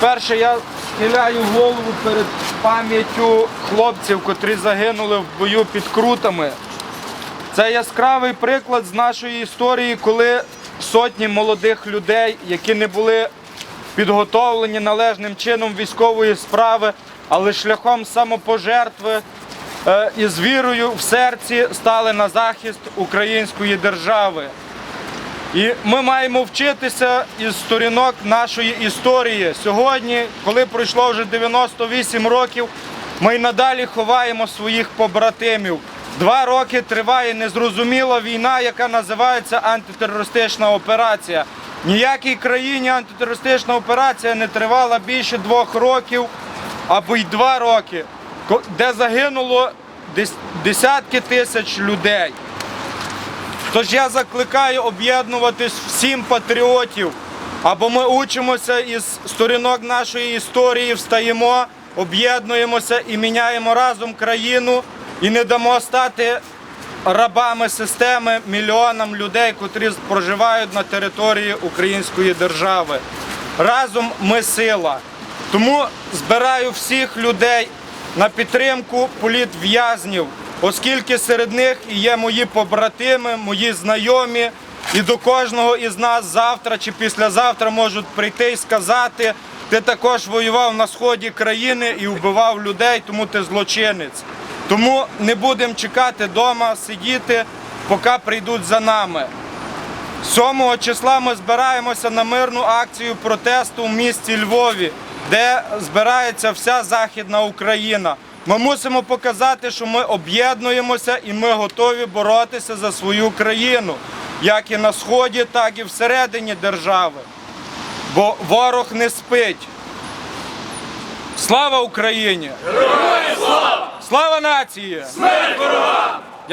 Перше, я схиляю голову перед пам'яттю хлопців, котрі загинули в бою під крутами. Це яскравий приклад з нашої історії, коли сотні молодих людей, які не були підготовлені належним чином військової справи, але шляхом самопожертви е, і з вірою в серці стали на захист української держави. І ми маємо вчитися із сторінок нашої історії. Сьогодні, коли пройшло вже 98 років, ми й надалі ховаємо своїх побратимів. Два роки триває незрозуміла війна, яка називається антитерористична операція. Ніякій країні антитерористична операція не тривала більше двох років або й два роки, де загинуло дес- десятки тисяч людей. Тож я закликаю об'єднуватись всім патріотів, або ми учимося із сторінок нашої історії, встаємо, об'єднуємося і міняємо разом країну і не дамо стати рабами системи мільйонам людей, котрі проживають на території української держави. Разом ми сила. Тому збираю всіх людей на підтримку політв'язнів, оскільки серед них і є мої побратими, мої знайомі, і до кожного із нас завтра чи післязавтра можуть прийти і сказати, ти також воював на сході країни і вбивав людей, тому ти злочинець. Тому не будемо чекати вдома, сидіти, поки прийдуть за нами. 7 числа ми збираємося на мирну акцію протесту в місті Львові, де збирається вся Західна Україна. Ми мусимо показати, що ми об'єднуємося і ми готові боротися за свою країну, як і на сході, так і всередині держави. Бо ворог не спить. Слава Україні! Героям слава! Слава нації! Смерть ворогам!